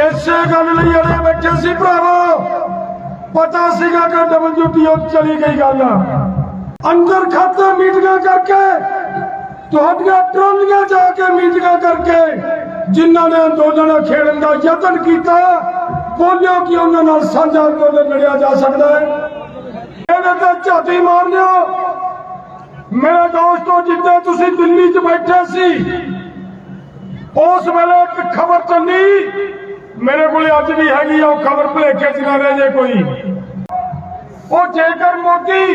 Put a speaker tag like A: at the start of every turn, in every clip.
A: ਇਸੇ ਗੱਲ ਲਈ ਅੜੇ ਬੈਠੇ ਸੀ ਭਰਾਵੋ। ਪਤਾ ਸੀਗਾ ਕਿ ਡਬਲਯੂਟੀਓ ਚਲੀ ਗਈ ਗੱਲ। ਅੰਦਰ ਖਾਤੇ ਮੀਟਿੰਗਾਂ ਕਰਕੇ, ਤੁਹਾਡੀਆਂ ਟਰਾਲੀਆਂ ਜਾ ਕੇ ਮੀਟਿੰਗਾਂ ਕਰਕੇ ਜਿਨ੍ਹਾਂ ਨੇ ਅੰਦੋਲਨ ਖੇਡਣ ਦਾ ਯਤਨ ਕੀਤਾ, ਬੋਲਿਓ ਕਿ ਉਹਨਾਂ ਨਾਲ ਸਾਂਝਾ ਅੰਦੋਲਨ ਲੜਿਆ ਜਾ ਸਕਦਾ ਹੈ। ਇਹਦੇ ਤੇ ਝਾਤੀ ਮਾਰ ਲਿਓ। ਮੇਰੇ ਦੋਸਤੋ ਜਿੱਦੇ ਤੁਸੀਂ ਦਿੱਲੀ 'ਚ ਬੈਠੇ ਸੀ, ਉਸ ਵੇਲੇ ਇੱਕ ਖਬਰ ਚੱਲੀ। ਮੇਰੇ ਕੋਲ ਅੱਜ ਵੀ ਹੈਗੀ ਆ ਉਹ ਖਬਰ ਭਲੇਖੇ 'ਚ ਨਾ ਰਹਿ ਜੇ ਕੋਈ। ਉਹ ਜੇਕਰ ਮੋਦੀ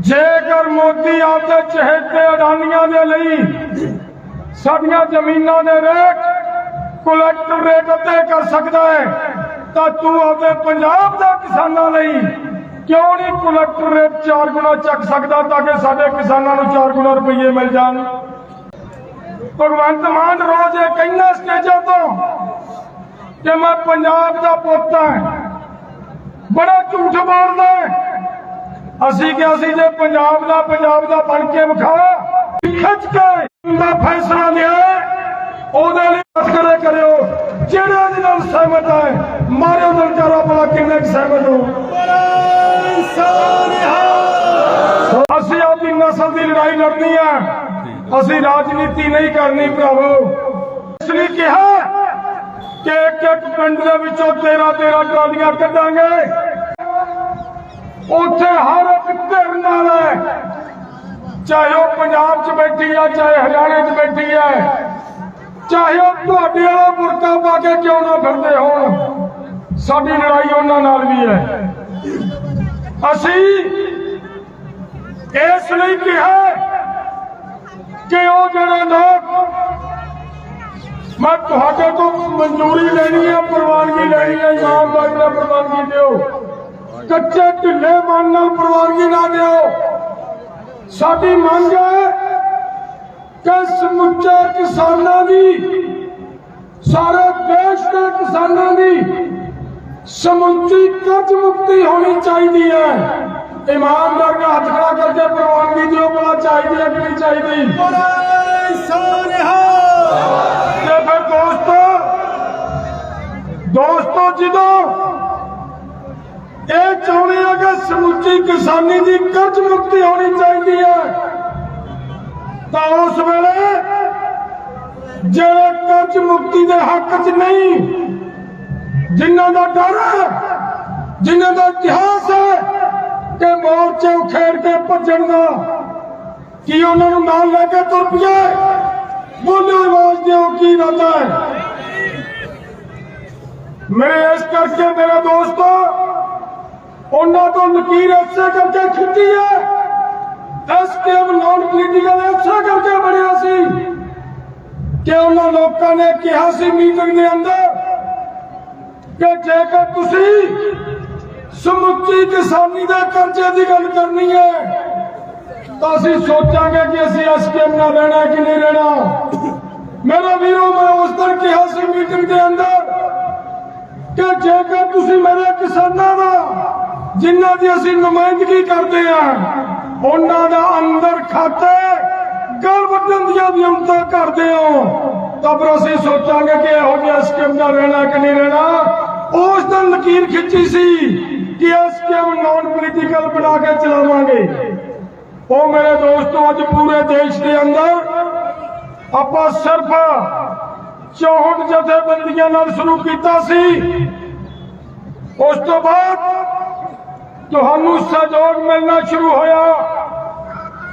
A: ਜੇਕਰ ਮੋਦੀ ਆਪਦੇ ਚਹੇਤੇ ਅਡਾਨੀਆਂ ਦੇ ਲਈ ਸਾਡੀਆਂ ਜ਼ਮੀਨਾਂ ਦੇ ਰੇਟ ਕਲੈਕਟਰ ਰੇਟ ਅਤੇ ਕਰ ਸਕਦਾ ਹੈ, ਤਾਂ ਤੂੰ ਆਪਦੇ ਪੰਜਾਬ ਦੇ ਕਿਸਾਨਾਂ ਲਈ ਕਿਉਂ ਨਹੀਂ ਕਲੈਕਟਰ ਰੇਟ 4 ਗੁਣਾ ਚੱਕ ਸਕਦਾ ਤਾਂ ਕਿ ਸਾਡੇ ਕਿਸਾਨਾਂ ਨੂੰ 4 ਗੁਣਾ ਰੁਪਏ ਮਿਲ ਜਾਣ? ਭਗਵੰਤ ਮਾਨ ਰੋਜ਼ ਇਹ ਕਹਿੰਦਾ ਸਟੇਜਾਂ ਤੋਂ ਕਿ ਮੈਂ ਪੰਜਾਬ ਦਾ ਪੁੱਤ ਹਾਂ। ਬੜਾ ਝੂਠ ਬੋਲਦਾ। ਅਸੀਂ ਕਿਹਾ ਸੀ ਜੇ ਪੰਜਾਬ ਦਾ ਪੰਜਾਬ ਦਾ ਬਣ ਕੇ ਵਿਖਾ ਖਿੱਚ ਕੇ ਦਾ ਫੈਸਲਾ ਲਿਆ ਉਹਦੇ ਲਈ ਅਸਕਰੇ ਕਰਿਓ। ਜਿਹੜਾ ਇਹਦੇ ਨਾਲ ਸਹਿਮਤ ਹੈ ਮਾਰਿਓ ਦਲਚਾਰਾ ਭਲਾ ਕਿੰਨੇ ਕੁ ਸਹਿਮਤ ਹੋ? ਅਸੀਂ ਆਪਣੀ ਨਸਲ ਦੀ ਲੜਾਈ ਲੜਨੀ ਹੈ। ਅਸੀਂ ਰਾਜਨੀਤੀ ਨਹੀਂ ਕਰਨੀ ਭਰਾਵੋ। ਇਸ ਲਈ ਕਿਹਾ ਕਿ ਇੱਕ ਇੱਕ ਪਿੰਡ ਦੇ ਵਿੱਚੋਂ 13 13 ਟਰਾਲੀਆਂ ਕੱਢਾਂਗੇ। ਉੱਥੇ ਹਰ ਇੱਕ ਧਿਰ ਨਾਲ ਹੈ। ਚਾਹੇ ਉਹ ਪੰਜਾਬ 'ਚ ਬੈਠੀ ਆ ਚਾਹੇ ਹਰਿਆਣੇ 'ਚ ਬੈਠੀ ਹੈ। ਚਾਹੇ ਉਹ ਤੁਹਾਡੇ ਵਾਲਾ ਬੁਰਕਾ ਪਾ ਕੇ ਕਿਉਂ ਨਾ ਫਿਰਦੇ ਹੋਣ। ਸਾਡੀ ਲੜਾਈ ਉਹਨਾਂ ਨਾਲ ਵੀ ਹੈ। ਅਸੀਂ ਇਸ ਲਈ ਕਿਹਾ ਕਿ ਉਹ ਜਿਹੜੇ ਲੋਕ ਮੈਂ ਤੁਹਾਡੇ ਤੋਂ ਮਨਜ਼ੂਰੀ ਲੈਣੀ ਹੈ, ਪ੍ਰਵਾਨਗੀ ਲੈਣੀ ਹੈ ਇਮਾਨਦਾਰੀ ਨਾਲ ਪ੍ਰਵਾਨਗੀ ਦਿਓ। ਕੱਚੇ ਢਿੱਲੇ ਮਨ ਨਾਲ ਪ੍ਰਵਾਨਗੀ ਨਾ ਦਿਓ। ਸਾਡੀ ਮੰਗ ਹੈ ਕਿ ਸਮੁੱਚੇ ਕਿਸਾਨਾਂ ਦੀ, ਸਾਰੇ ਦੇਸ਼ ਦੇ ਕਿਸਾਨਾਂ ਦੀ ਸਮੁੱਚੀ ਕਰਜ਼ ਮੁਕਤੀ ਹੋਣੀ ਚਾਹੀਦੀ ਹੈ। ਇਮਾਨਦਾਰ ਦਾ ਹੱਥ ਖੜਾ ਕਰਕੇ ਪ੍ਰਵਾਨਗੀ ਦਿਓ ਬੜਾ ਚਾਹੀਦੀ ਹੈ ਕਿ ਨਹੀਂ ਚਾਹੀਦੀ? ਤੇ ਫਿਰ ਦੋਸਤੋ ਦੋਸਤੋ ਜਦੋਂ ਇਹ ਚਾਹੁੰਦੇ ਆ ਕਿ ਸਮੁੱਚੀ ਕਿਸਾਨੀ ਦੀ ਕਰਜ਼ ਮੁਕਤੀ ਹੋਣੀ ਚਾਹੀਦੀ ਹੈ ਤਾਂ ਉਸ ਵੇਲੇ ਜਿਹੜੇ ਕਰਜ਼ ਮੁਕਤੀ ਦੇ ਹੱਕ 'ਚ ਨਹੀਂ ਜਿਨ੍ਹਾਂ ਦਾ ਡਰ ਹੈ ਜਿਨ੍ਹਾਂ ਦਾ ਇਤਿਹਾਸ ਹੈ ਕਿ ਮੋਰਚੇ ਉਖੇੜ ਕੇ ਭੱਜਣ ਦਾ। ਕੀ ਉਹਨਾਂ ਨੂੰ ਨਾਲ ਲੈ ਕੇ ਤੁਰ ਪਈਏ? ਬੋਲਿਓ ਆਵਾਜ਼ ਦਿਓ ਕੀ ਇਰਾਦਾ ਹੈ? ਮੇਰੇ ਇਸ ਕਰਕੇ ਮੇਰੇ ਦੋਸਤੋ, ਉਹਨਾਂ ਤੋਂ ਲਕੀਰ ਇਸੇ ਕਰਕੇ ਖਿੱਚੀ ਹੈ। ਐਸਕੇਐਮ ਨਾਨ ਪੋਲੀਟੀਕਲ ਐਸੇ ਕਰਕੇ ਬਣਿਆ ਸੀ ਕਿ ਉਹਨਾਂ ਲੋਕਾਂ ਨੇ ਕਿਹਾ ਸੀ ਮੀਟਿੰਗ ਦੇ ਅੰਦਰ ਕਿ ਜੇਕਰ ਤੁਸੀਂ ਸਮੁੱਚੀ ਕਿਸਾਨੀ ਦੇ ਕਰਜ਼ੇ ਦੀ ਗੱਲ ਕਰਨੀ ਹੈ। ਤਾਂ ਅਸੀਂ ਸੋਚਾਂਗੇ ਕਿ ਅਸੀਂ ਐਸਕੇਐਮ ਨਾਲ ਰਹਿਣਾ ਕਿ ਨਹੀਂ ਰਹਿਣਾ। ਮੇਰਾ ਵੀਰੋ, ਮੈਂ ਉਸ ਦਿਨ ਕਿਹਾ ਸੀ ਮੀਟਿੰਗ ਦੇ ਅੰਦਰ ਕਿ ਜੇਕਰ ਤੁਸੀਂ ਮੇਰੇ ਕਿਸਾਨਾਂ ਦਾ, ਜਿਨ੍ਹਾਂ ਦੀ ਅਸੀਂ ਨੁਮਾਇੰਦਗੀ ਕਰਦੇ ਆ ਉਹਨਾਂ ਦਾ ਅੰਦਰ ਖਾਤੇ ਗੱਲ ਵੱਢਣ ਦੀਆਂ ਵਿਉਂਤਾਂ ਕਰਦੇ ਹੋ, ਤਾਂ ਫਿਰ ਅਸੀਂ ਸੋਚਾਂਗੇ ਕਿ ਇਹੋ ਜਿਹਾ ਸਕੀਮ ਦਾ ਰਹਿਣਾ ਕਿ ਨਹੀਂ ਰਹਿਣਾ। ਉਸ ਦਿਨ ਲਕੀਰ ਖਿੱਚੀ ਸੀ ਕਿ ਇਹ ਸਕੀਮ ਨਾਨ ਪੋਲੀਟੀਕਲ ਬਣਾ ਕੇ ਚਲਾਵਾਂਗੇ। ਉਹ ਮੇਰੇ ਦੋਸਤੋ, ਅੱਜ ਪੂਰੇ ਦੇਸ਼ ਦੇ ਅੰਦਰ ਆਪਾਂ ਸਿਰਫ 64 ਜਥੇਬੰਦੀਆਂ ਨਾਲ ਸ਼ੁਰੂ ਕੀਤਾ ਸੀ। ਉਸ ਤੋਂ ਬਾਅਦ ਤੁਹਾਨੂੰ ਸਹਿਯੋਗ ਮਿਲਣਾ ਸ਼ੁਰੂ ਹੋਇਆ।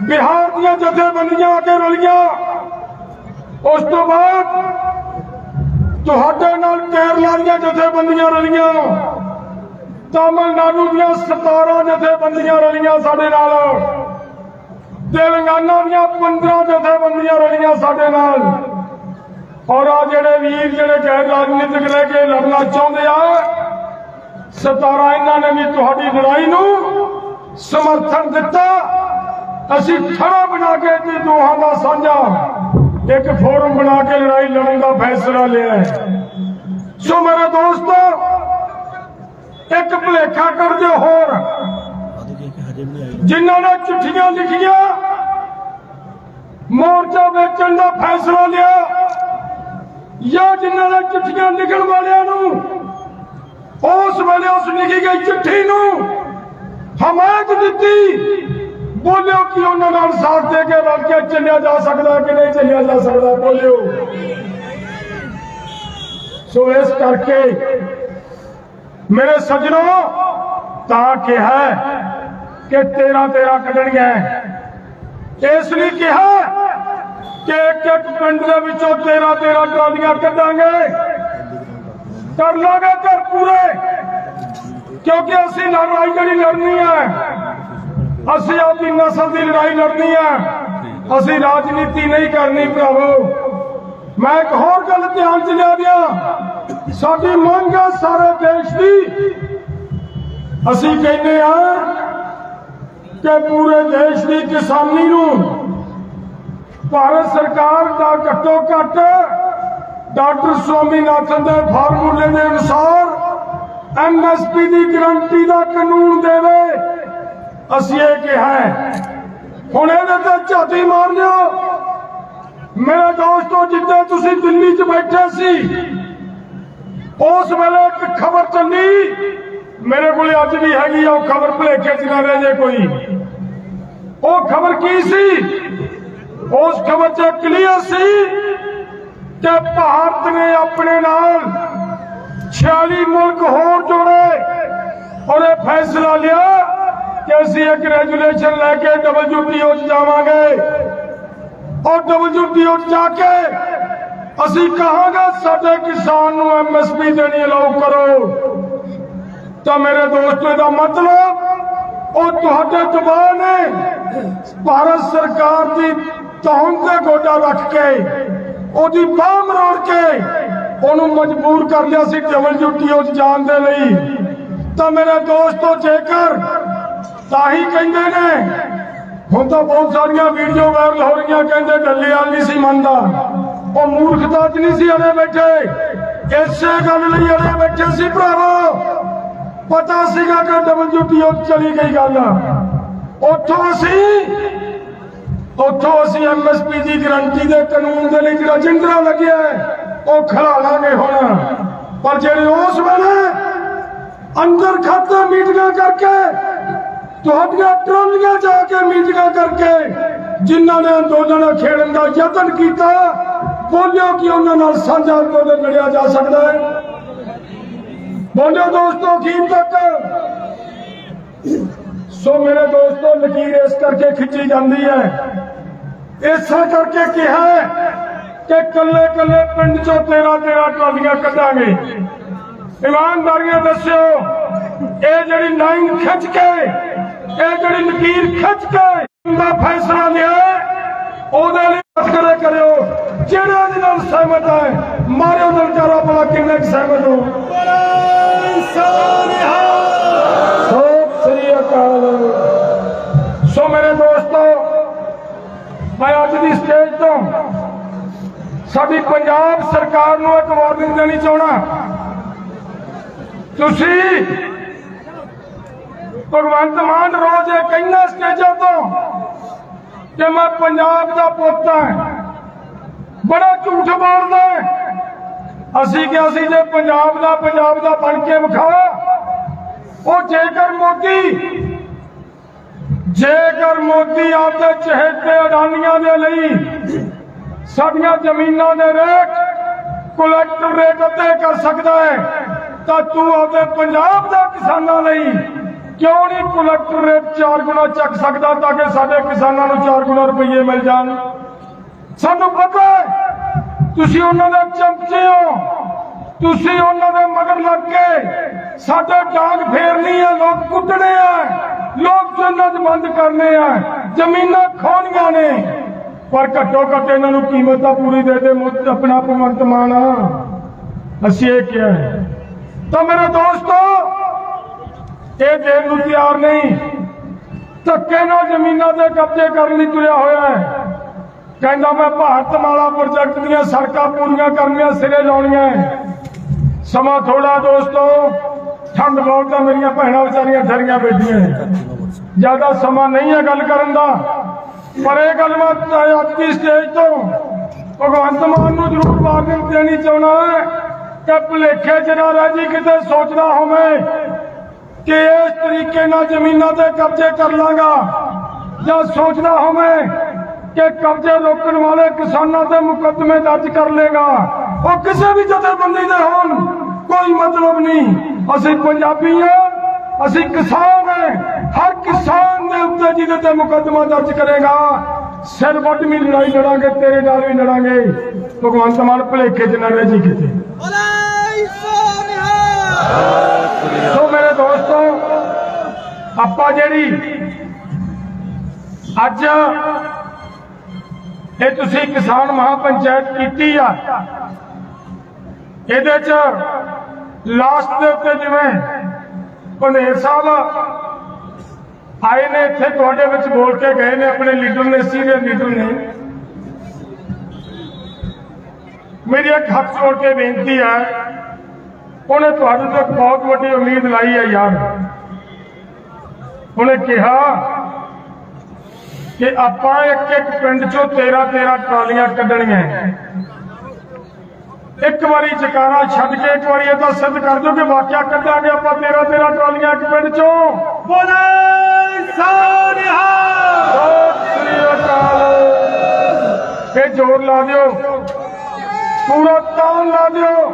A: ਬਿਹਾਰ ਦੀਆਂ ਜਥੇਬੰਦੀਆਂ ਆ ਕੇ ਰਲੀਆਂ। ਉਸ ਤੋਂ ਬਾਅਦ ਤੁਹਾਡੇ ਨਾਲ ਕੇਰਲਾ ਦੀਆਂ ਜਥੇਬੰਦੀਆਂ ਰਲੀਆਂ। ਤਾਮਿਲਨਾਡੂ ਦੀਆਂ 17 ਜਥੇਬੰਦੀਆਂ ਰਲੀਆਂ ਸਾਡੇ ਨਾਲ। ਤੇਲੰਗਾਨਾ ਦੀਆਂ 15 ਜਥੇਬੰਦੀਆਂ ਰਲੀਆਂ ਸਾਡੇ ਨਾਲ। ਔਰ ਆ ਜਿਹੜੇ ਵੀਰ, ਜਿਹੜੇ ਗੈਰ ਰਾਜਨੀਤਿਕ ਰਹਿ ਕੇ ਲੜਨਾ ਚਾਹੁੰਦੇ ਆ 17 ਇਹਨਾਂ ਨੇ ਵੀ ਤੁਹਾਡੀ ਲੜਾਈ ਨੂੰ ਸਮਰਥਨ ਦਿੱਤਾ। ਅਸੀਂ ਖੜਾ ਬਣਾ ਕੇ ਤੇ ਦੋਹਾਂ ਦਾ ਸਾਂਝਾ, ਇੱਕ ਫੋਰਮ ਬਣਾ ਕੇ ਲੜਾਈ ਲੜਨ ਦਾ ਫੈਸਲਾ ਲਿਆ ਹੈ। ਸੋ ਮੇਰੇ ਦੋਸਤੋ ਇੱਕ ਭੁਲੇਖਾ ਕਰਦੇ ਦਿਓ ਹੋਰ। ਜਿਨ੍ਹਾਂ ਨੇ ਚਿੱਠੀਆਂ ਲਿਖੀਆਂ, ਮੋਰਚਾ ਵੇਚਣ ਦਾ ਫੈਸਲਾ ਲਿਆ ਜਾਂ ਜਿਨ੍ਹਾਂ ਨੇ ਚਿੱਠੀਆਂ ਲਿਖਣ ਵਾਲਿਆਂ ਨੂੰ, ਉਸ ਵੇਲੇ ਉਸ ਲਿਖੀ ਗਈ ਚਿੱਠੀ ਨੂੰ ਹਮਾਇਤ ਦਿੱਤੀ, ਬੋਲਿਓ ਕਿ ਉਹਨਾਂ ਨਾਲ ਸਾਥ ਦੇ ਕੇ ਰਲ ਕੇ ਚੱਲਿਆ ਜਾ ਸਕਦਾ ਕਿ ਨਹੀਂ ਚੱਲਿਆ ਜਾ ਸਕਦਾ ਬੋਲਿਓ। ਸੋ ਇਸ ਕਰਕੇ ਮੇਰੇ ਸੱਜਣੋ ਤਾਂ ਕਿਹਾ ਕਿ ਤੇਰਾ ਤੇਰਾ ਕੱਢਣੀਆਂ ਇਸ ਲਈ ਕਿਹਾ ਕਿ ਇੱਕ ਇੱਕ ਪਿੰਡ ਦੇ ਵਿੱਚੋਂ ਤੇਰਾ ਤੇਰਾ ਟਰਾਲੀਆਂ ਕੱਢਾਂਗੇ ਕਰ ਲਾਂਗੇ ਘਰ ਪੂਰੇ ਕਿਉਂਕਿ ਅਸੀਂ ਲੜਾਈ ਜਿਹੜੀ ਲੜਨੀ ਹੈ ਅਸੀਂ ਆਪਣੀ ਨਸਲ ਦੀ ਲੜਾਈ ਲੜਨੀ ਹੈ ਅਸੀਂ ਰਾਜਨੀਤੀ ਨਹੀਂ ਕਰਨੀ ਭਰਾਵੋ ਮੈਂ ਇੱਕ ਹੋਰ ਗੱਲ ਧਿਆਨ ਚ ਲਿਆ ਦਿਆਂ ਸਾਡੀ ਮੰਗ ਹੈ ਸਾਰੇ ਦੇਸ਼ ਦੀ। ਅਸੀਂ ਕਹਿੰਦੇ ਆ ਕਿ ਪੂਰੇ ਦੇਸ਼ ਦੀ ਕਿਸਾਨੀ ਨੂੰ ਭਾਰਤ ਸਰਕਾਰ ਦਾ ਘੱਟੋ ਘੱਟ ਡਾਕਟਰ ਸਵਾਮੀਨਾਥਨ ਦੇ ਫਾਰਮੂਲੇ ਦੇ ਅਨੁਸਾਰ ਐਮਐਸਪੀ ਦੀ ਗਰੰਟੀ ਦਾ ਕਾਨੂੰਨ ਦੇਵੇ। ਅਸੀਂ ਇਹ ਕਿਹਾ ਹੁਣ ਇਹਦੇ ਤੇ ਝਾਤੀ ਮਾਰ ਲਿਓ। ਮੇਰੇ ਦੋਸਤੋ ਜਿੱਦੇ ਤੁਸੀਂ ਦਿੱਲੀ 'ਚ ਬੈਠੇ ਸੀ ਉਸ ਵੇਲੇ ਇੱਕ ਖਬਰ ਚੱਲੀ। ਮੇਰੇ ਕੋਲੇ ਅੱਜ ਵੀ ਹੈਗੀ ਆ, ਉਹ ਖਬਰ ਭੁਲੇਖੇ 'ਚ ਨਾ ਰਹਿ ਜੇ ਕੋਈ। ਉਹ ਖਬਰ ਕੀ ਸੀ? ਉਸ ਖਬਰ 'ਚ ਕਲੀਅਰ ਸੀ ਕਿ ਭਾਰਤ ਨੇ ਆਪਣੇ ਨਾਲ 46 ਮੁਲਕ ਹੋਰ ਜੋੜੇ ਔਰ ਇਹ ਫੈਸਲਾ ਲਿਆ ਕਿ ਅਸੀਂ ਇੱਕ ਰੈਜੂਲੇਸ਼ਨ ਲੈ ਕੇ WTO 'ਚ ਜਾਵਾਂਗੇ। ਔਰ WTO 'ਚ ਜਾ ਕੇ ਅਸੀਂ ਕਹਾਂਗੇ, ਸਾਡੇ ਕਿਸਾਨ ਨੂੰ ਐਮਐਸਪੀ ਦੇਣੀ ਅਲਾਉ ਕਰੋ। ਤਾਂ ਮੇਰੇ ਦੋਸਤੋ ਦਾ ਮਤਲਬ, ਉਹ ਤੁਹਾਡੇ ਦਬਾਅ ਨੇ। ਭਾਰਤ ਸਰਕਾਰ ਦੀ ਤੌਣ ਤੇ ਗੋਡਾ ਰੱਖ ਕੇ, ਉਹਦੀ ਬਾਹ ਮਰੋੜ ਕੇ, ਉਹਨੂੰ ਮਜਬੂਰ ਕਰ ਲਿਆ ਸੀ WTO 'ਚ ਜਾਣ ਦੇ ਲਈ। ਤਾਂ ਮੇਰੇ ਦੋਸਤੋ, ਜੇਕਰ ਤਾਂ ਹੀ ਕਹਿੰਦੇ ਨੇ, ਹੁਣ ਤਾਂ ਬਹੁਤ ਸਾਰੀਆਂ ਵੀਡੀਓ ਵਾਇਰਲ ਹੋ ਰਹੀਆਂ, ਕਹਿੰਦੇ ਡੱਲੇਵਾਲ ਨਹੀਂ ਸੀ ਮੰਨਦਾ। ਉਹ ਮੂਰਖਤਾ 'ਚ ਨਹੀਂ ਸੀ ਅੜੇ ਬੈਠੇ। ਇਸੇ ਗੱਲ ਲਈ ਅੜੇ ਬੈਠੇ ਸੀ ਭਰਾਵੋ। ਪਤਾ ਸੀਗਾ ਕਿ WTO ਚਲੀ ਗਈ ਗੱਲ। ਉੱਥੋਂ ਅਸੀਂ ਉੱਥੋਂ ਅਸੀਂ ਐਮਐਸਪੀ ਦੀ ਗਰੰਟੀ ਦੇ ਕਾਨੂੰਨ ਦੇ ਲਈ ਜਿਹੜਾ ਜਿੰਦਰਾ ਲੱਗਿਆ ਉਹ ਖੜਾ ਲਾਂਗੇ ਹੁਣ। ਪਰ ਜਿਹੜੇ ਉਸ ਵੇਲੇ ਅੰਦਰ ਖਾਤੇ ਮੀਟਿੰਗਾਂ ਕਰਕੇ, ਤੁਹਾਡੀਆਂ ਟਰਾਲੀਆਂ ਜਾ ਕੇ ਮੀਟਿੰਗਾਂ ਕਰਕੇ, ਜਿਨ੍ਹਾਂ ਨੇ ਅੰਦੋਲਨ ਖੇਡਣ ਦਾ ਯਤਨ ਕੀਤਾ ਬੋਲਿਓ ਕਿ ਉਹਨਾਂ ਨਾਲ ਸਾਂਝਾ ਅੰਦੋਲਨ ਲੜਿਆ ਜਾ ਸਕਦਾ ਹੈ। ਬੋਲਿਓ ਦੋਸਤੋ ਕੀ ਤੱਕ। ਸੋ ਮੇਰੇ ਦੋਸਤੋ, ਲਕੀਰ ਇਸ ਕਰਕੇ ਖਿੱਚੀ ਜਾਂਦੀ ਹੈ। ਇਸੇ ਕਰਕੇ ਕਿਹਾ ਕਿ ਕੱਲੇ ਕੱਲੇ ਪਿੰਡ ਚੋਂ ਤੇਰਾ ਤੇਰਾ ਟਰਾਲੀਆਂ ਕੱਢਾਂਗੇ। ਇਮਾਨਦਾਰੀਆਂ ਦੱਸਿਓ, ਇਹ ਜਿਹੜੀ ਲਾਈਨ ਖਿੱਚ ਕੇ, ਇਹ ਜਿਹੜੀ ਲਕੀਰ ਖਿੱਚ ਕੇ, ਦਾ ਫੈਸਲਾ ਲਿਆ ਉਹਦੇ ਲਈ ਤਸਕਰੇ ਕਰਿਓ, ਜਿਹੜਾ ਇਹਦੇ ਨਾਲ ਸਹਿਮਤ ਹੈ, ਮਾਰਿਓ ਦਲਕਾਰਾ ਭਲਾ ਕਿੰਨੇ ਸਹਿਮਤ ਹੋ। ਸਤਿ ਸ੍ਰੀ ਅਕਾਲ। ਸੋ ਮੇਰੇ ਦੋਸਤੋ, ਮੈਂ ਅੱਜ ਦੀ ਸਟੇਜ ਤੋਂ ਸਾਡੀ ਪੰਜਾਬ ਸਰਕਾਰ ਨੂੰ ਇੱਕ ਵਾਰਨਿੰਗ ਦੇਣੀ ਚਾਹਣਾ ਤੁਸੀਂ ਭਗਵੰਤ ਮਾਨ ਰੋਜ਼ ਇਹ ਕਹਿੰਦਾ ਸਟੇਜਾਂ ਤੋਂ ਕਿ ਮੈਂ ਪੰਜਾਬ ਦਾ ਪੁੱਤ ਹਾਂ। ਬੜਾ ਝੂਠ ਬੋਲਦਾ ਅਸੀਂ ਕਿ ਅਸੀਂ ਜੇ ਪੰਜਾਬ ਦਾ ਪੰਜਾਬ ਦਾ ਬਣ ਕੇ ਵਿਖਾ। ਉਹ ਜੇਕਰ ਮੋਦੀ ਜੇਕਰ ਮੋਦੀ ਆਪਦੇ ਚਹੇਤੇ ਅਡਾਨੀਆਂ ਦੇ ਲਈ ਸਾਡੀਆਂ ਜ਼ਮੀਨਾਂ ਦੇ ਰੇਟ ਕਲੈਕਟਰ ਰੇਟ ਉੱਤੇ ਕਰ ਸਕਦਾ ਹੈ, ਤਾਂ ਤੂੰ ਆਪਦੇ ਪੰਜਾਬ ਦਾ ਕਿਸਾਨਾਂ ਲਈ ਕਿਉਂ ਨਹੀਂ ਕਲੈਕਟਰ ਰੇਟ 4 ਗੁਣਾ ਚੱਕ ਸਕਦਾ ਤਾਂ ਕਿ ਸਾਡੇ ਕਿਸਾਨਾਂ ਨੂੰ 4 ਗੁਣਾ ਰੁਪਏ ਮਿਲ ਜਾਣ? ਸਾਨੂੰ ਪਤਾ ਤੁਸੀਂ ਉਹਨਾਂ ਦੇ ਚਮਚੇ ਹੋ, ਤੁਸੀਂ ਉਹਨਾਂ ਦੇ ਮਗਰ ਲੱਗ ਕੇ ਸਾਡੇ ਡਾਂਗ ਫੇਰਨੀ ਆ ਲੋਕ ਕੁੱਟਣੇ ਆ, ਲੋਕ ਜੰਨਤ ਬੰਦ ਕਰਨੇ ਆ, ਜ਼ਮੀਨਾਂ ਖੋਣੀਆਂ ਨੇ। ਪਰ ਘੱਟੋ ਘੱਟ ਇਹਨਾਂ ਨੂੰ ਕੀਮਤ ਤਾਂ ਪੂਰੀ ਦੇ ਦੇ ਮੁੱਤ ਆਪਣਾ ਭਗਵੰਤ ਮਾਨ ਅਸੀਂ ਇਹ ਕਿਹਾ ਤਾਂ ਮੇਰੇ ਦੋਸਤੋ ਇਹ ਦੇਣ ਨੂੰ ਤਿਆਰ ਨਹੀਂ। ਧੱਕੇ ਨਾਲ ਜ਼ਮੀਨਾਂ ਦੇ ਕਬਜ਼ੇ ਕਰਨ ਲਈ ਤੁਰਿਆ ਹੋਇਆ ਹੈ। ਕਹਿੰਦਾ, ਮੈਂ ਭਾਰਤ ਮਾਲਾ ਪ੍ਰੋਜੈਕਟ ਦੀਆਂ ਸੜਕਾਂ ਪੂਰੀਆਂ ਕਰਨੀਆਂ ਸਿਰੇ ਲਾਉਣੀਆਂ ਸਮਾਂ ਥੋੜਾ ਦੋਸਤੋ। ਠੰਡ ਬਹੁਤ ਆ ਮੇਰੀਆਂ ਭੈਣਾਂ ਵਿਚਾਰੀਆਂ ਡਰੀਆਂ ਬੈਠੀਆਂ ਜ਼ਿਆਦਾ ਸਮਾਂ ਨਹੀਂ ਹੈ ਗੱਲ ਕਰਨ ਦਾ। ਪਰ ਇਹ ਗੱਲ ਮੈਂ ਅੱਜ ਦੀ ਸਟੇਜ ਤੋਂ ਭਗਵੰਤ ਮਾਨ ਨੂੰ ਜ਼ਰੂਰ ਵਾਰਨਿੰਗ ਦੇਣੀ ਚਾਹੁੰਦਾ ਹੈ ਕਿ ਭੁਲੇਖੇ ਚ ਨਾ ਰਹਿ ਜੀ, ਕਿਤੇ ਸੋਚਦਾ ਹੋਵੇ। ਕਿ ਇਸ ਤਰੀਕੇ ਨਾਲ ਜ਼ਮੀਨਾਂ ਤੇ ਕਬਜ਼ੇ ਕਰ ਲਾਂਗਾ। ਜਾਂ ਸੋਚਦਾ ਹੋਵੇ ਕਿ ਕਬਜ਼ੇ ਰੋਕਣ ਵਾਲੇ ਕਿਸਾਨਾਂ ਤੇ ਮੁਕੱਦਮੇ ਦਰਜ ਕਰ ਲੇਗਾ ਉਹ ਕਿਸੇ ਵੀ ਜਥੇਬੰਦੀ ਦੇ ਹੋਣ, ਕੋਈ ਮਤਲਬ ਨਹੀਂ। ਅਸੀਂ ਪੰਜਾਬੀ ਹਾਂ, ਅਸੀਂ ਕਿਸਾਨ ਹਾਂ। ਹਰ ਕਿਸਾਨ ਦੇ ਉੱਤੇ ਜਿਹਦੇ ਤੇ ਮੁਕੱਦਮਾ ਦਰਜ ਕਰੇਗਾ, ਸਿਰ ਵੱਟ ਲੜਾਈ ਲੜਾਂਗੇ, ਤੇਰੇ ਨਾਲ ਵੀ ਲੜਾਂਗੇ। ਭਗਵੰਤ ਮਾਨ ਭਲੇਖੇ ਚ ਨਾ ਰਹਿ ਜੀ ਕਿਤੇ। ਆਪਾਂ ਜਿਹੜੀ ਅੱਜ ਇਹ ਤੁਸੀਂ ਕਿਸਾਨ ਮਹਾਪੰਚਾਇਤ ਕੀਤੀ ਆ, ਇਹਦੇ ਚ ਲਾਸਟ ਦੇ ਉੱਤੇ ਜਿਵੇਂ ਪੰਨੇਰ ਸਾਹਿਬ ਆਏ ਨੇ, ਇੱਥੇ ਤੁਹਾਡੇ ਵਿੱਚ ਬੋਲ ਕੇ ਗਏ ਨੇ, ਆਪਣੇ ਲੀਡਰ ਨੇ, ਸੀਨੀਅਰ ਲੀਡਰ ਨੇ। ਮੇਰੀ ਇੱਕ ਹੱਥ ਜੋੜ ਕੇ ਬੇਨਤੀ ਹੈ, ਉਹਨੇ ਤੁਹਾਡੇ ਤੋਂ ਬਹੁਤ ਵੱਡੀ ਉਮੀਦ ਲਾਈ ਹੈ ਯਾਰ। ਉਹਨੇ ਕਿਹਾ ਕਿ ਆਪਾਂ ਇੱਕ ਇੱਕ ਪਿੰਡ ਚੋਂ 13 13 ਟਰਾਲੀਆਂ ਕੱਢਣੀਆਂ ਇੱਕ ਵਾਰੀ ਜਕਾਰਾ ਛੱਡ ਕੇ ਇੱਕ ਵਾਰੀ ਇਹ ਤਾਂ ਸਿੱਧ ਕਰ ਦਿਓ ਕਿ ਵਾਕਿਆ ਕੱਢਾਂਗੇ ਆਪਾਂ 13 13 ਟਰਾਲੀਆਂ ਇੱਕ ਪਿੰਡ ਚੋਂ।
B: ਬੋਲੇ ਸੋਨਿਹਾ।
A: ਸਤਿ ਸ੍ਰੀ ਅਕਾਲ। ਇਹ ਜ਼ੋਰ ਲਾ ਦਿਓ। ਪੂਰਾ ਤਾਨ ਲਾ ਦਿਓ।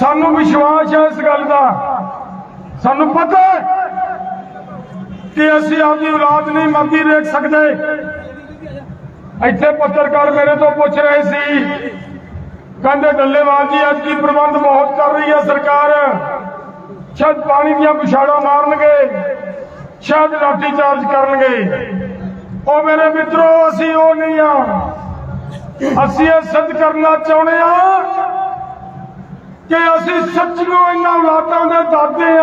A: ਸਾਨੂੰ ਵਿਸ਼ਵਾਸ ਹੈ ਇਸ ਗੱਲ ਦਾ। ਸਾਨੂੰ ਪਤਾ ਹੈ ਕਿ ਅਸੀਂ ਆਪਦੀ ਔਲਾਦ ਨਹੀਂ ਮਰਦੀ ਦੇਖ ਸਕਦੇ। ਇੱਥੇ ਪੱਤਰਕਾਰ ਮੇਰੇ ਤੋਂ ਪੁੱਛ ਰਹੇ ਸੀ, ਕਹਿੰਦੇ ਡੱਲੇਵਾਲ ਜੀ, ਅੱਜ ਕੀ ਪ੍ਰਬੰਧ ਬਹੁਤ ਕਰ ਰਹੀ ਹੈ ਸਰਕਾਰ? ਸ਼ਾਇਦ ਪਾਣੀ ਦੀਆਂ ਪਿਛਾੜਾਂ ਮਾਰਨਗੇ, ਸ਼ਾਇਦ ਲਾਠੀ ਚਾਰਜ ਕਰਨਗੇ। ਉਹ ਮੇਰੇ ਮਿੱਤਰੋ, ਅਸੀਂ ਉਹ ਨਹੀਂ ਆ। ਅਸੀਂ ਇਹ ਸਿੱਧ ਕਰਨਾ ਚਾਹੁੰਦੇ ਆ ਕਿ ਅਸੀਂ ਸੱਚ ਨੂੰ ਇਹਨਾਂ ਔਲਾਦਾਂ ਦੇ ਦਾਦੇ ਆ।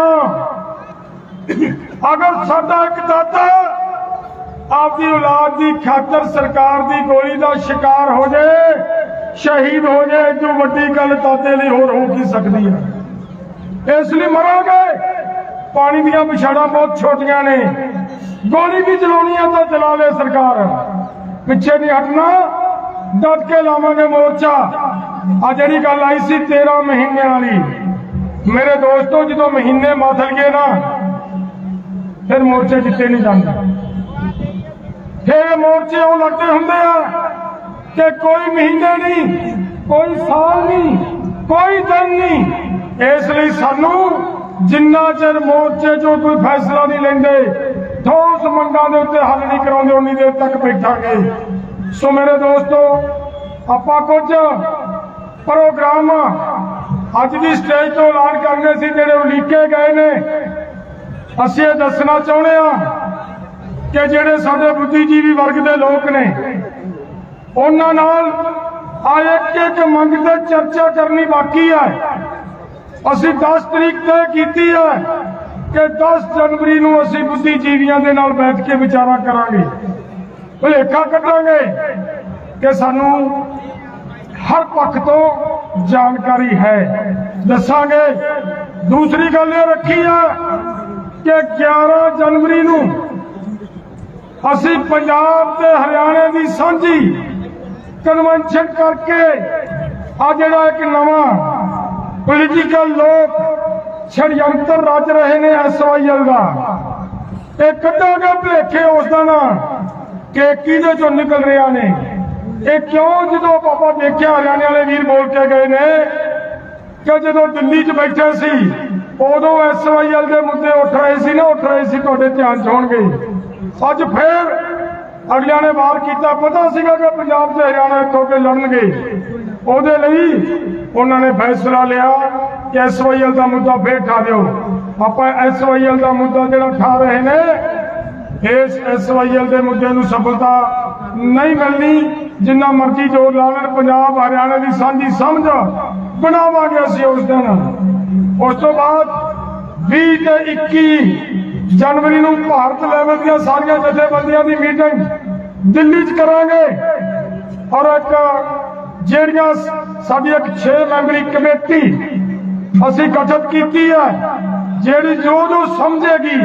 A: ਅਗਰ ਸਾਡਾ ਇੱਕ ਦਾਤਾ ਆਪਦੀ ਔਲਾਦ ਦੀ ਖਾਤਰ ਸਰਕਾਰ ਦੀ ਗੋਲੀ ਦਾ ਸ਼ਿਕਾਰ ਹੋ ਜਾਏ ਸ਼ਹੀਦ ਹੋ ਜਾਏ ਜੋ ਵੱਡੀ ਗੱਲ ਦਾਦੇ ਲਈ ਹੋਰ ਹੋ ਕੀ ਸਕਦੀ ਹੈ? ਇਸ ਲਈ ਮਰਾਂਗੇ। ਪਾਣੀ ਦੀਆਂ ਵਿਛਾੜਾਂ ਬਹੁਤ ਛੋਟੀਆਂ ਨੇ। ਗੋਲੀ ਵੀ ਚਲਾਉਣੀ ਆ ਤਾਂ ਚਲਾ ਲੈ ਸਰਕਾਰ। ਪਿੱਛੇ ਨਹੀਂ ਹਟਣਾ, ਡਟ ਕੇ ਲਾਵਾਂਗੇ ਮੋਰਚਾ। ਆ ਜਿਹੜੀ ਗੱਲ ਆਈ ਸੀ 13 ਮਹੀਨਿਆਂ ਵਾਲੀ। ਮੇਰੇ ਦੋਸਤੋ, ਜਦੋਂ ਮਹੀਨੇ ਮਾਥਲ ਗਏ ਨਾ ਫਿਰ ਮੋਰਚੇ ਜਿੱਤੇ ਨਹੀਂ ਜਾਂਦੇ। ਫਿਰ ਮੋਰਚੇ ਉਹ ਲੱਗਦੇ ਹੁੰਦੇ ਆ ਕਿ ਕੋਈ ਮਹੀਨੇ ਨਹੀਂ, ਕੋਈ ਸਾਲ ਨਹੀਂ, ਕੋਈ ਦਿਨ ਨਹੀਂ। ਇਸ ਲਈ ਸਾਨੂੰ ਜਿੰਨਾ ਚਿਰ ਮੋਰਚੇ 'ਚੋਂ ਕੋਈ ਫੈਸਲਾ ਨਹੀਂ ਲੈਂਦੇ ਠੋਸ ਮੰਗਾਂ ਦੇ ਉੱਤੇ ਹੱਲ ਨਹੀਂ ਕਰਾਉਂਦੇ, ਉਨੀ ਦੇਰ ਤੱਕ ਬੈਠਾਂਗੇ। ਸੋ ਮੇਰੇ ਦੋਸਤੋ, ਆਪਾਂ ਕੁਝ ਪ੍ਰੋਗਰਾਮ ਅੱਜ ਦੀ ਸਟੇਜ ਤੋਂ ਐਲਾਨ ਕਰਨੇ ਸੀ, ਜਿਹੜੇ ਉਲੀਕੇ ਗਏ ਨੇ। ਅਸੀਂ ਇਹ ਦੱਸਣਾ ਚਾਹੁੰਦੇ ਆ ਕਿ ਜਿਹੜੇ ਸਾਡੇ ਬੁੱਧੀਜੀਵੀ ਵਰਗ ਦੇ ਲੋਕ ਨੇ, ਉਹਨਾਂ ਨਾਲ ਆ ਇੱਕ ਇੱਕ ਮੰਗ ਤੇ ਚਰਚਾ ਕਰਨੀ ਬਾਕੀ ਹੈ। ਅਸੀਂ 10 ਤਰੀਕ ਤੇ ਕੀਤੀ ਹੈ ਕਿ 10 ਜਨਵਰੀ ਨੂੰ ਅਸੀਂ ਬੁੱਧੀਜੀਵੀਆਂ ਦੇ ਨਾਲ ਬੈਠ ਕੇ ਵਿਚਾਰਾ ਕਰਾਂਗੇ। ਭੁਲੇਖਾ ਕੱਢਾਂਗੇ ਕਿ ਸਾਨੂੰ ਹਰ ਪੱਖ ਤੋਂ ਜਾਣਕਾਰੀ ਹੈ। ਦੱਸਾਂਗੇ, ਦੂਸਰੀ ਗੱਲ ਇਹ ਰੱਖੀ ਹੈ ਕਿ 11 ਜਨਵਰੀ ਨੂੰ ਅਸੀਂ ਪੰਜਾਬ ਤੇ ਹਰਿਆਣੇ ਦੀ ਸਾਂਝੀ ਕਨਵੈਨਸ਼ਨ ਕਰਕੇ ਆ ਜਿਹੜਾ ਇੱਕ ਨਵਾਂ ਪੋਲੀਟੀਕਲ ਲੋਕ ਛੜਯੰਤਰ ਰਚ ਰਹੇ ਨੇ ਐਸਵਾਈਐਲ ਦਾ, ਇਹ ਕੱਢਾਂਗੇ ਭਲੇਖੇ ਉਸ ਦਿਨ ਕਿ ਕਿਹਦੇ ਚੋਂ ਨਿਕਲ ਰਿਹਾ ਨੇ? ਇਹ ਕਿਉਂ ਜਦੋਂ ਬਾਬਾ ਦੇਖਿਆ ਹਰਿਆਣੇ ਵਾਲੇ ਵੀਰ ਬੋਲ ਕੇ ਗਏ ਨੇ ਕਿ ਜਦੋਂ ਦਿੱਲੀ 'ਚ ਬੈਠੇ ਸੀ ਉਦੋਂ ਐਸਵਾਈਐਲ ਦੇ ਮੁੱਦੇ ਉੱਠ ਰਹੇ ਸੀ ਨਾ, ਉੱਠ ਰਹੇ ਸੀ, ਤੁਹਾਡੇ ਧਿਆਨ 'ਚ ਹੋਣਗੇ ਅੱਜ ਫੇਰ ਅਗਲਿਆਂ ਨੇ ਵਾਰ ਕੀਤਾ। ਪਤਾ ਸੀਗਾ ਕਿ ਪੰਜਾਬ ਤੇ ਹਰਿਆਣਾ ਇੱਥੋਂ ਕੇ ਲੜਨਗੇ। ਉਹਦੇ ਲਈ ਉਹਨਾਂ ਨੇ ਫੈਸਲਾ ਲਿਆ ਕਿ ਐਸਵਾਈਐਲ ਦਾ ਮੁੱਦਾ ਫੇਰ ਠਾ ਦਿਓ। ਆਪਾਂ ਐਸਵਾਈਐਲ ਦਾ ਮੁੱਦਾ ਜਿਹੜਾ ਠਾ ਰਹੇ ਨੇ, ਇਸ ਐਸਵਾਈਐਲ ਦੇ ਮੁੱਦੇ ਨੂੰ ਸਫਲਤਾ ਨਹੀਂ ਮਿਲਣੀ। ਜਿੰਨਾ ਮਰਜ਼ੀ ਜ਼ੋਰ ਲਾ ਲੈਣ, ਪੰਜਾਬ ਹਰਿਆਣਾ ਦੀ ਸਾਂਝੀ ਸਮਝ ਬਣਾਵਾਂਗੇ ਅਸੀਂ ਉਸ ਦਿਨ। ਉਸ ਤੋਂ ਬਾਅਦ 20 ਤੇ 21 ਜਨਵਰੀ ਨੂੰ ਭਾਰਤ ਲੈਵਲ ਦੀਆਂ ਸਾਰੀਆਂ ਜਥੇਬੰਦੀਆਂ ਦੀ ਮੀਟਿੰਗ ਦਿੱਲੀ 'ਚ ਕਰਾਂਗੇ। ਔਰ ਇੱਕ ਜਿਹੜੀਆਂ ਸਾਡੀ ਇੱਕ 6 ਮੈਂਬਰੀ ਕਮੇਟੀ ਅਸੀਂ ਗਠਿਤ ਕੀਤੀ ਹੈ, ਜਿਹੜੀ ਜੋ ਜੋ ਸਮਝੇਗੀ,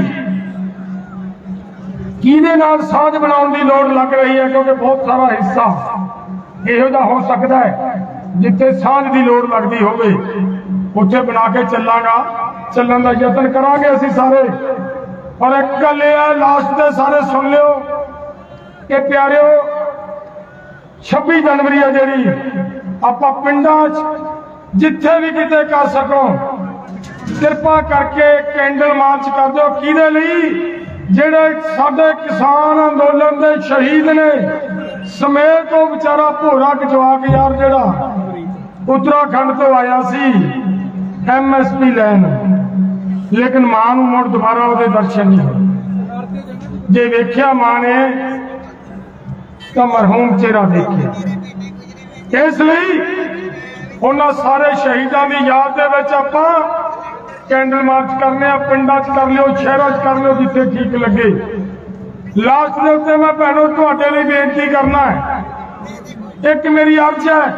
A: ਕਿਹਦੇ ਨਾਲ ਸਾਂਝ ਬਣਾਉਣ ਦੀ ਲੋੜ ਲੱਗ ਰਹੀ ਹੈ, ਕਿਉਂਕਿ ਬਹੁਤ ਸਾਰਾ ਹਿੱਸਾ ਇਹੋ ਜਿਹਾ ਹੋ ਸਕਦਾ ਹੈ, ਜਿੱਥੇ ਸਾਂਝ ਦੀ ਲੋੜ ਲੱਗਦੀ ਹੋਵੇ। ਉੱਥੇ ਬਣਾ ਕੇ ਚੱਲਾਂਗਾ। ਚੱਲਣ ਦਾ ਯਤਨ ਕਰਾਂਗੇ ਅਸੀਂ ਸਾਰੇ। ਪਰ ਇੱਕ ਗੱਲ ਇਹ ਹੈ ਲਾਸਟ ਤੇ ਸਾਰੇ ਸੁਣ ਲਿਓ ਕਿ ਪਿਆਰਿਓ 26 ਜਨਵਰੀ ਹੈ ਜਿਹੜੀ। ਆਪਾਂ ਪਿੰਡਾਂ 'ਚ ਜਿੱਥੇ ਵੀ ਕਿਤੇ ਕਰ ਸਕੋ, ਕਿਰਪਾ ਕਰਕੇ ਕੈਂਡਲ ਮਾਰਚ ਕਰ ਦਿਓ। ਕਿਹਦੇ ਲਈ? ਜਿਹੜੇ ਸਾਡੇ ਕਿਸਾਨ ਅੰਦੋਲਨ ਦੇ ਸ਼ਹੀਦ ਨੇ, ਸਮੇਤ ਉਹ ਵਿਚਾਰਾ ਭੋਰਾ ਕਚਵਾਕ ਯਾਰ ਜਿਹੜਾ ਉੱਤਰਾਖੰਡ ਤੋਂ ਆਇਆ ਸੀ। ਐਮਐਸਪੀ ਲੈਣ ਲੇਕਿਨ ਮਾਂ ਨੂੰ ਮੁੜ ਦੁਬਾਰਾ ਉਹਦੇ ਦਰਸ਼ਨ ਨਹੀਂ ਹੋਏ। ਜੇ ਵੇਖਿਆ ਮਾਂ ਨੇ, ਤਾਂ ਮਰਹੂਮ ਚਿਹਰਾ ਦੇਖਿਆ। ਇਸ ਲਈ ਉਹਨਾਂ ਸਾਰੇ ਸ਼ਹੀਦਾਂ ਦੀ ਯਾਦ ਦੇ ਵਿੱਚ ਆਪਾਂ ਕੈਂਡਲ ਮਾਰਚ ਕਰਨੇ ਆ, ਪਿੰਡਾਂ 'ਚ ਕਰ ਲਿਓ, ਸ਼ਹਿਰਾਂ 'ਚ ਕਰ ਲਿਓ, ਜਿੱਥੇ ਠੀਕ ਲੱਗੇ। ਲਾਸਟ ਦੇ ਉੱਤੇ ਮੈਂ ਭੈਣੋ, ਤੁਹਾਡੇ ਲਈ ਬੇਨਤੀ ਕਰਨਾ ਹੈ। ਇੱਕ ਮੇਰੀ ਅਰਜ਼ ਹੈ।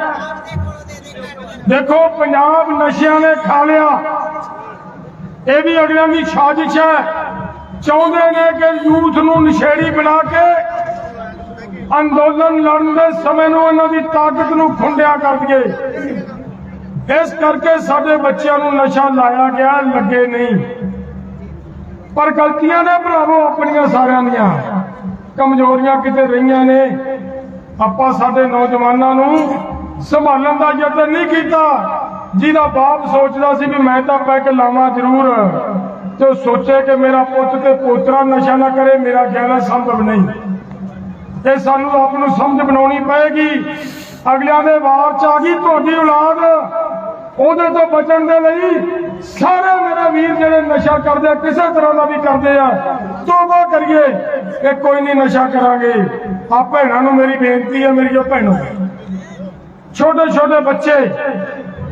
A: ਦੇਖੋ, ਪੰਜਾਬ ਨਸ਼ਿਆਂ ਨੇ ਖਾ ਲਿਆ। ਇਹ ਵੀ ਅਗਲਿਆਂ ਦੀ ਸਾਜ਼ਿਸ਼ ਹੈ। ਚਾਹੁੰਦੇ ਨੇ ਕਿ ਯੂਥ ਨੂੰ ਨਸ਼ੇੜੀ ਬਣਾ ਕੇ ਅੰਦੋਲਨ ਲੜਨ ਦੇ ਸਮੇਂ ਨੂੰ ਇਹਨਾਂ ਦੀ ਤਾਕਤ ਨੂੰ ਖੁੰਡਿਆ ਕਰ ਦਈਏ। ਇਸ ਕਰਕੇ ਸਾਡੇ ਬੱਚਿਆਂ ਨੂੰ ਨਸ਼ਾ ਲਾਇਆ ਗਿਆ, ਲੱਗੇ ਨਹੀਂ। ਪਰ ਗਲਤੀਆਂ ਨੇ ਭਰਾਵੋ ਆਪਣੀਆਂ ਸਾਰਿਆਂ ਦੀਆਂ। ਕਮਜ਼ੋਰੀਆਂ ਕਿਤੇ ਰਹੀਆਂ ਨੇ। ਆਪਾਂ ਸਾਡੇ ਨੌਜਵਾਨਾਂ ਨੂੰ ਸੰਭਾਲਣ ਦਾ ਯਤਨ ਨਹੀਂ ਕੀਤਾ। ਜਿਹਦਾ ਬਾਪ ਸੋਚਦਾ ਸੀ ਵੀ ਮੈਂ ਤਾਂ ਪੈਕ ਲਾਵਾਂ ਜ਼ਰੂਰ। ਤੇ ਉਹ ਸੋਚੇ ਕਿ ਮੇਰਾ ਪੁੱਤ ਤੇ ਪੋਤਰਾ ਨਸ਼ਾ ਨਾ ਕਰੇ, ਮੇਰਾ ਖਿਆਲ ਹੈ ਸੰਭਵ ਨਹੀਂ। ਇਹ ਸਾਨੂੰ ਆਪ ਨੂੰ ਸਮਝ ਬਣਾਉਣੀ ਪਏਗੀ। ਅਗਲਿਆਂ ਦੇ ਵਾਰ ਚ ਆ ਗਈ ਤੁਹਾਡੀ ਔਲਾਦ। ਉਹਦੇ ਤੋਂ ਬਚਣ ਦੇ ਲਈ ਸਾਰੇ ਮੇਰੇ ਵੀਰ ਜਿਹੜੇ ਨਸ਼ਾ ਕਰਦੇ ਆ, ਕਿਸੇ ਤਰ੍ਹਾਂ ਦਾ ਵੀ ਕਰਦੇ ਆ, ਤੋਬਾ ਕਰੀਏ ਕਿ ਕੋਈ ਨਹੀਂ ਨਸ਼ਾ ਕਰਾਂਗੇ। ਆ ਭੈਣਾਂ ਨੂੰ ਮੇਰੀ ਬੇਨਤੀ ਹੈ, ਮੇਰੀ ਮੇਰੀਓ ਭੈਣੋ। ਛੋਟੇ ਛੋਟੇ ਬੱਚੇ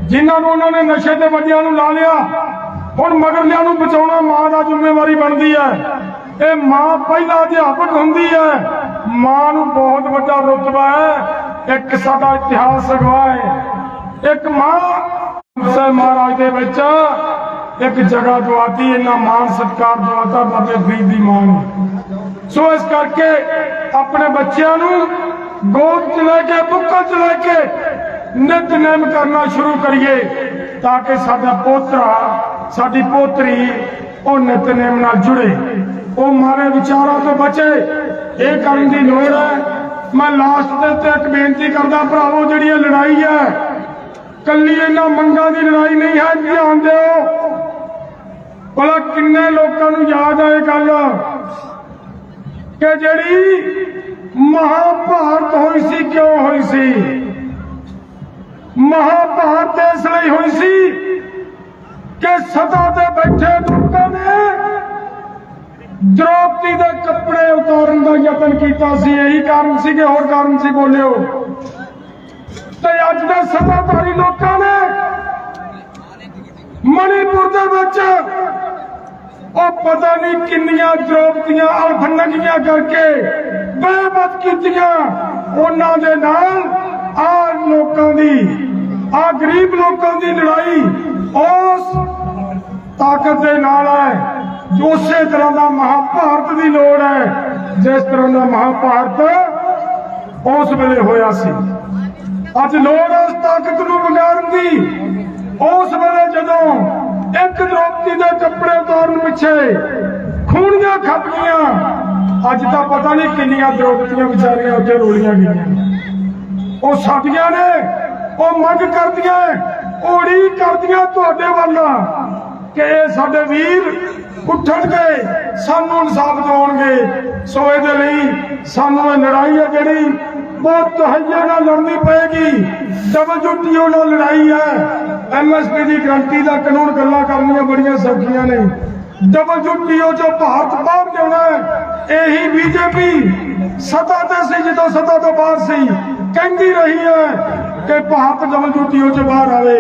A: ਜਿਨ੍ਹਾਂ ਨੂੰ ਉਹਨਾਂ ਨੇ ਨਸ਼ੇ ਤੇ ਵੱਡਿਆਂ ਨੂੰ ਲਾ ਲਿਆ, ਹੁਣ ਮਗਰਲਿਆਂ ਨੂੰ ਬਚਾਉਣਾ ਮਾਂ ਦਾ ਜ਼ਿੰਮੇਵਾਰੀ ਬਣਦੀ ਹੈ। ਇਹ ਮਾਂ ਪਹਿਲਾ ਅਧਿਆਪਕ ਹੁੰਦੀ ਹੈ। ਮਾਂ ਨੂੰ ਬਹੁਤ ਵੱਡਾ ਰੁਤਬਾ ਹੈ। ਇੱਕ ਸਾਡਾ ਇਤਿਹਾਸ ਅਗਵਾ ਹੈ। ਇੱਕ ਮਾਂ ਸੇ ਮਹਾਰਾਜ ਦੇ ਵਿੱਚ ਇੱਕ ਜਗ੍ਹਾ ਦਵਾਤੀ ਇਹਨਾਂ ਮਾਨ ਸਤਕਾਰ ਦਵਾਤਾ ਬਾਬੇ ਫਰੀਦ ਦੀ ਮਾਂ ਨੂੰ। ਸੋ ਇਸ ਕਰਕੇ ਆਪਣੇ ਬੱਚਿਆਂ ਨੂੰ ਗੋਦ ਚ ਲੈ ਕੇ, ਬੁੱਕਲ ਚ ਲੈ ਕੇ ਨਿਤਨੇਮ ਕਰਨਾ ਸ਼ੁਰੂ ਕਰੀਏ ਤਾਂ ਕਿ ਸਾਡਾ ਪੋਤਰਾ, ਸਾਡੀ ਪੋਤਰੀ ਉਹ ਨਿਤਨੇਮ ਨਾਲ ਜੁੜੇ। ਉਹ ਮਾਰੇ ਵਿਚਾਰਾਂ ਤੋਂ ਬਚੇ। ਇਹ ਕਰਨ ਦੀ ਲੋੜ ਹੈ। ਮੈਂ ਲਾਸਟ ਦੇ ਉੱਤੇ ਇੱਕ ਬੇਨਤੀ ਕਰਦਾ, ਭਰਾਵੋ, ਜਿਹੜੀ ਇਹ ਲੜਾਈ ਹੈ, ਕੱਲੀ ਇਹਨਾਂ ਮੰਗਾਂ ਦੀ ਲੜਾਈ ਨਹੀਂ ਹੈ ਧਿਆਨ ਦਿਓ। ਭਲਾ ਕਿੰਨੇ ਲੋਕਾਂ ਨੂੰ ਯਾਦ ਆਏ ਗੱਲ? ਕਿ ਜਿਹੜੀ ਮਹਾਭਾਰਤ ਹੋਈ ਸੀ, ਕਿਉਂ ਹੋਈ ਸੀ? ਮਹਾਭਾਰਤ ਇਸ ਲਈ ਹੋਈ ਸੀ ਕਿ ਸਦਾ ਤੇ ਬੈਠੇ ਲੋਕਾਂ ਨੇ ਦ੍ਰੋਪਦੀ ਦੇ ਕੱਪੜੇ ਉਤਾਰਨ ਦਾ ਯਤਨ ਕੀਤਾ ਸੀ। ਇਹੀ ਕਾਰਨ ਸੀ ਕਿ ਹੋਰ ਕਾਰਨ ਸੀ ਬੋਲਿਓ। ਤੇ ਅੱਜ ਦੇ ਸੱਤਾਧਾਰੀ ਲੋਕਾਂ ਨੇ ਮਣੀਪੁਰ ਦੇ ਵਿੱਚ ਉਹ ਪਤਾ ਨਹੀਂ ਕਿੰਨੀਆਂ ਦ੍ਰੋਪਦੀਆਂ, ਅਲਫਨਗੀਆਂ ਕਰਕੇ ਬੇਬਤ ਕੀਤੀਆਂ। ਉਹਨਾਂ ਦੇ ਨਾਲ ਆ ਲੋਕਾਂ ਦੀ ਆ ਗਰੀਬ ਲੋਕਾਂ ਦੀ ਲੜਾਈ ਉਸ ਤਾਕਤ ਦੇ ਨਾਲ ਹੈ, ਜੋ ਉਸੇ ਤਰ੍ਹਾਂ ਦਾ ਮਹਾਭਾਰਤ ਦੀ ਲੋੜ ਹੈ, ਜਿਸ ਤਰ੍ਹਾਂ ਦਾ ਮਹਾਭਾਰਤ ਉਸ ਵੇਲੇ ਹੋਇਆ ਸੀ। ਅੱਜ ਲੋੜ ਹੈ ਉਸ ਤਾਕਤ ਨੂੰ ਵਿਗਾੜਨ ਦੀ। ਉਸ ਵੇਲੇ ਜਦੋਂ ਇੱਕ ਦ੍ਰੋਪਦੀ ਦੇ ਕੱਪੜੇ ਉਤਾਰਨ ਪਿੱਛੇ ਖੂਨੀਆਂ ਖੱਪ ਗਈਆਂ, ਅੱਜ ਤਾਂ ਪਤਾ ਨਹੀਂ ਕਿੰਨੀਆਂ ਦ੍ਰੋਪਦੀਆਂ ਵਿਚਾਰੀਆਂ ਉੱਥੇ ਰੋਲੀਆਂ ਗਈਆਂ। ਉਹ ਸਾਡੀਆਂ ਨੇ, ਉਹ ਮੰਗ ਕਰਦੀਆਂ ਓੜੀ ਕਰਦੀਆਂ ਤੁਹਾਡੇ ਵੱਲ ਕਿ ਇਹ ਸਾਡੇ ਵੀਰ ਉੱਠਣਗੇ, ਸਾਨੂੰ ਇਨਸਾਫ ਦਿਵਾਉਣਗੇ। ਸੋ ਇਹਦੇ ਲਈ ਸਾਨੂੰ ਇਹ ਲੜਾਈ ਹੈ ਜਿਹੜੀ ਬਹੁਤ ਤਹਈਆ ਨਾਲ ਲੜਨੀ ਪਏਗੀ। ਡਬਲਯੂਟੀਓ ਨਾਲ ਲੜਾਈ ਹੈ ਐਮਐਸਪੀ ਦੀ ਗਰੰਟੀ ਦਾ ਕਾਨੂੰਨ ਗੱਲਾਂ ਕਰਨੀਆਂ ਬੜੀਆਂ ਸੌਖੀਆਂ ਨੇ। ਡਬਲਯੂਟੀਓ ਜੋ ਭਾਰਤ ਬਾਹਰ ਜਾਣਾ ਇਹੀ ਬੀਜੇਪੀ ਸਤਾ ਤੇ ਸੀ, ਜਦੋਂ ਸਤਾ ਤੋਂ ਬਾਹਰ ਸੀ। ਕਹਿੰਦੀ ਰਹੀ ਹੈ ਕਿ ਭਾਰਤ ਡਬਲਯੂਟੀਓ ਚ ਬਾਹਰ ਆਵੇ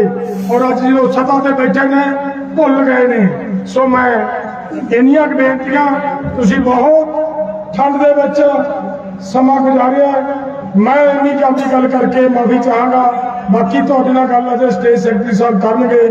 A: ਔਰ ਅੱਜ ਜਦੋਂ ਸਤਾ ਤੇ ਬੈਠੇ ਨੇ, ਭੁੱਲ ਗਏ ਨੇ। ਸੋ ਮੈਂ ਇੰਨੀਆਂ ਬੇਨਤੀਆਂ ਤੁਸੀਂ ਬਹੁਤ ਠੰਡ ਦੇ ਵਿੱਚ ਸਮਾਂ ਗੁਜ਼ਾਰਿਆ। ਮੈਂ ਇੰਨੀ ਕੰਮ ਦੀ ਗੱਲ ਕਰਕੇ ਮਾਫੀ ਚਾਹਾਂਗਾ। ਬਾਕੀ ਤੁਹਾਡੇ ਨਾਲ ਗੱਲ ਅਜੇ ਸਟੇਜ ਸੈਕਟਰੀ ਸਾਹਿਬ ਕਰਨਗੇ।